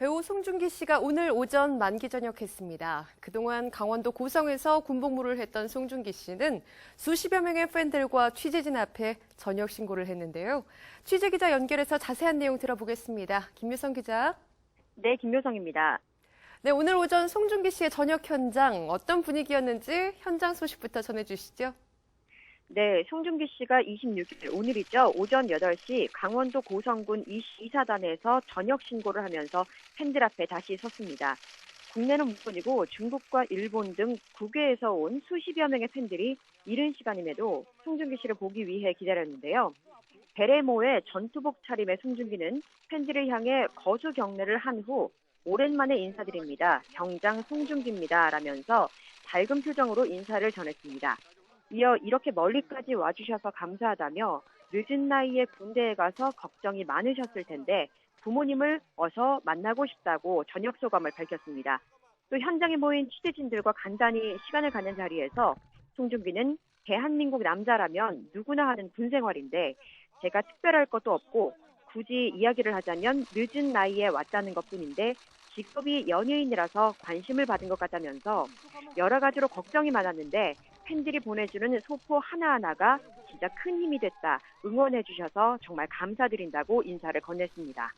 배우 송중기 씨가 오늘 오전 만기 전역했습니다. 그동안 강원도 고성에서 군복무를 했던 송중기 씨는 수십여 명의 팬들과 취재진 앞에 전역 신고를 했는데요. 취재 기자 연결해서 자세한 내용 들어보겠습니다. 김유성 기자. 네, 김효성입니다. 네, 오늘 오전 송중기 씨의 전역 현장 어떤 분위기였는지 현장 소식부터 전해 주시죠. 네, 송중기 씨가 26일 오늘이죠. 오전 8시 강원도 고성군 이시사단에서 전역 신고를 하면서 팬들 앞에 다시 섰습니다. 국내는 물론이고 중국과 일본 등 국외에서 온 수십여 명의 팬들이 이른 시간임에도 송중기 씨를 보기 위해 기다렸는데요. 베레모의 전투복 차림의 송중기는 팬들을 향해 거수 경례를 한 후 오랜만에 인사드립니다. 경장 송중기입니다. 라면서 밝은 표정으로 인사를 전했습니다. 이어 이렇게 멀리까지 와주셔서 감사하다며 늦은 나이에 군대에 가서 걱정이 많으셨을 텐데 부모님을 어서 만나고 싶다고 저녁 소감을 밝혔습니다. 또 현장에 모인 취재진들과 간단히 시간을 갖는 자리에서 송중기는 대한민국 남자라면 누구나 하는 군 생활인데 제가 특별할 것도 없고 굳이 이야기를 하자면 늦은 나이에 왔다는 것 뿐인데 직업이 연예인이라서 관심을 받은 것 같다면서 여러 가지로 걱정이 많았는데 팬들이 보내주는 소포 하나하나가 진짜 큰 힘이 됐다. 응원해 주셔서 정말 감사드린다고 인사를 건넸습니다.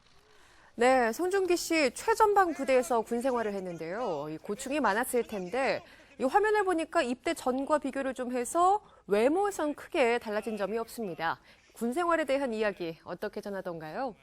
네, 송중기 씨 최전방 부대에서 군 생활을 했는데요. 이 고충이 많았을 텐데 이 화면을 보니까 입대 전과 비교를 좀 해서 외모에선 크게 달라진 점이 없습니다. 군 생활에 대한 이야기 어떻게 전하던가요?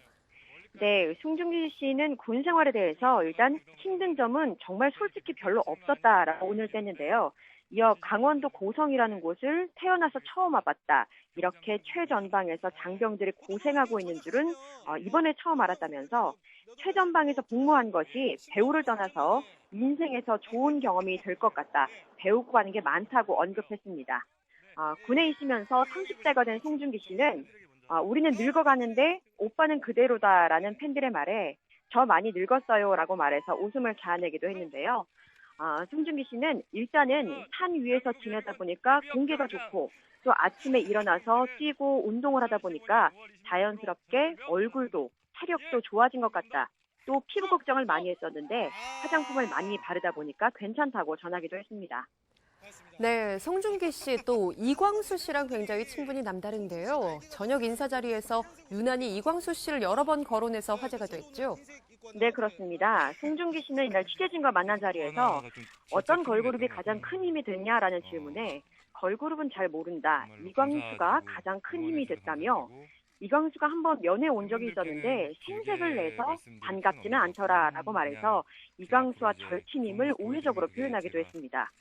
네, 송중기 씨는 군 생활에 대해서 일단 힘든 점은 정말 솔직히 별로 없었다라고 오늘 뺐는데요. 이어 강원도 고성이라는 곳을 태어나서 처음 와봤다. 이렇게 최전방에서 장병들이 고생하고 있는 줄은 어, 이번에 처음 알았다면서 최전방에서 복무한 것이 배우를 떠나서 인생에서 좋은 경험이 될 것 같다. 배우고 가는 게 많다고 언급했습니다. 어, 군에 있으면서 30대가 된 송중기 씨는 어, 우리는 늙어가는데 오빠는 그대로다라는 팬들의 말에 저 많이 늙었어요라고 말해서 웃음을 자아내기도 했는데요. 아, 송중기 씨는 일단은 산 위에서 지내다 보니까 공기가 좋고 또 아침에 일어나서 뛰고 운동을 하다 보니까 자연스럽게 얼굴도 체력도 좋아진 것 같다. 또 피부 걱정을 많이 했었는데 화장품을 많이 바르다 보니까 괜찮다고 전하기도 했습니다. 네, 송중기 씨 또 이광수 씨랑 굉장히 친분이 남다른데요. 저녁 인사 자리에서 유난히 이광수 씨를 여러 번 거론해서 화제가 됐죠. 네, 그렇습니다. 송중기 씨는 이날 취재진과 만난 자리에서 어떤 걸그룹이 가장 큰 힘이 됐냐라는 질문에 걸그룹은 잘 모른다. 이광수가 가장 큰 힘이 됐다며 이광수가 한번 면회 온 적이 있었는데 생색을 내서 반갑지는 않더라라고 말해서 이광수와 절친임을 우회적으로 표현하기도 했습니다.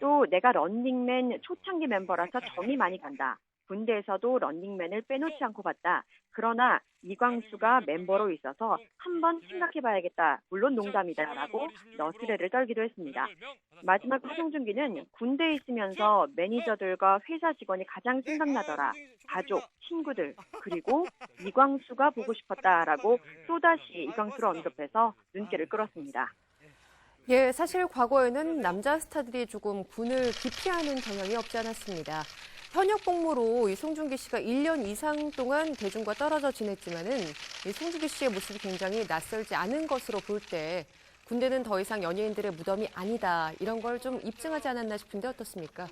또 내가 런닝맨 초창기 멤버라서 정이 많이 간다. 군대에서도 런닝맨을 빼놓지 않고 봤다. 그러나 이광수가 멤버로 있어서 한번 생각해봐야겠다. 물론 농담이다라고 너스레를 떨기도 했습니다. 마지막으로 송중기는 군대에 있으면서 매니저들과 회사 직원이 가장 생각나더라. 가족, 친구들, 그리고 이광수가 보고 싶었다라고 또다시 이광수를 언급해서 눈길을 끌었습니다. 예, 사실 과거에는 남자 스타들이 조금 군을 기피하는 경향이 없지 않았습니다. 현역 복무로 이 송중기 씨가 1년 이상 동안 대중과 떨어져 지냈지만은 이 송중기 씨의 모습이 굉장히 낯설지 않은 것으로 볼 때 군대는 더 이상 연예인들의 무덤이 아니다 이런 걸 좀 입증하지 않았나 싶은데 어떻습니까?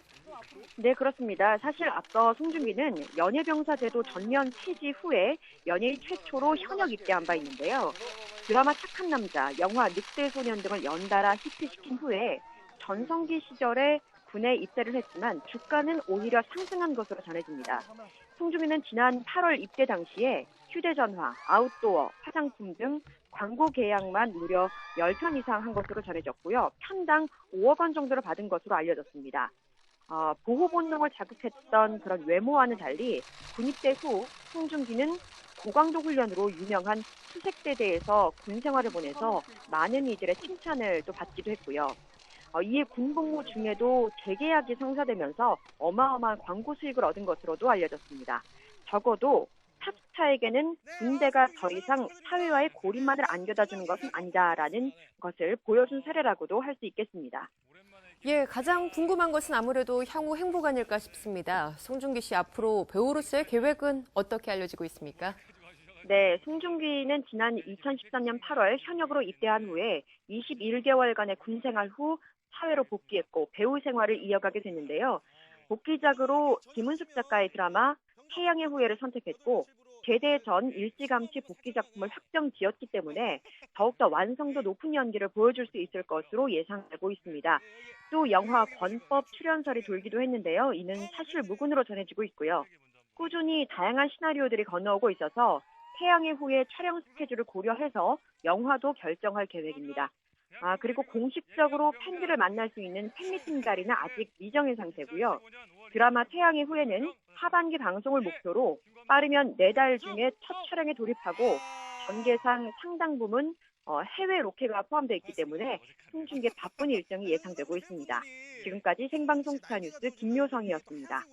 네, 그렇습니다. 사실 앞서 송중기는 연예병사 제도 전면 폐지 후에 연예인 최초로 현역 입대한 바 있는데요. 드라마 착한 남자, 영화 늑대 소년 등을 연달아 히트시킨 후에 전성기 시절에 군에 입대를 했지만 주가는 오히려 상승한 것으로 전해집니다. 송중기는 지난 8월 입대 당시에 휴대전화, 아웃도어, 화장품 등 광고 계약만 무려 10편 이상 한 것으로 전해졌고요. 편당 5억 원 정도를 받은 것으로 알려졌습니다. 어, 보호 본능을 자극했던 그런 외모와는 달리 군입대 후 송중기는 고강도 훈련으로 유명한 수색대대에서 군 생활을 보내서 많은 이들의 칭찬을 또 받기도 했고요. 어, 이에 군복무 중에도 재계약이 성사되면서 어마어마한 광고 수익을 얻은 것으로도 알려졌습니다. 적어도 탑스타에게는 군대가 더 이상 사회와의 고립만을 안겨다 주는 것은 아니다라는 것을 보여준 사례라고도 할 수 있겠습니다. 예, 가장 궁금한 것은 아무래도 향후 행복 아닐까 싶습니다. 송중기 씨 앞으로 배우로서의 계획은 어떻게 알려지고 있습니까? 네, 송중기는 지난 2013년 8월 현역으로 입대한 후에 21개월간의 군 생활 후 사회로 복귀했고 배우 생활을 이어가게 됐는데요. 복귀작으로 김은숙 작가의 드라마 태양의 후예를 선택했고 제대 전 일찌감치 복귀 작품을 확정 지었기 때문에 더욱더 완성도 높은 연기를 보여줄 수 있을 것으로 예상되고 있습니다. 또 영화 권법 출연설이 돌기도 했는데요. 이는 사실 무근으로 전해지고 있고요. 꾸준히 다양한 시나리오들이 건너오고 있어서 태양의 후예 촬영 스케줄을 고려해서 영화도 결정할 계획입니다. 아, 그리고 공식적으로 팬들을 만날 수 있는 팬미팅 자리는 아직 미정인 상태고요. 드라마 태양의 후예는 하반기 방송을 목표로 빠르면 네 달 중에 첫 촬영에 돌입하고 전개상 상당 부분 어, 해외 로케가 포함되어 있기 때문에 송중기의 바쁜 일정이 예상되고 있습니다. 지금까지 생방송 스타 뉴스 김효성이었습니다.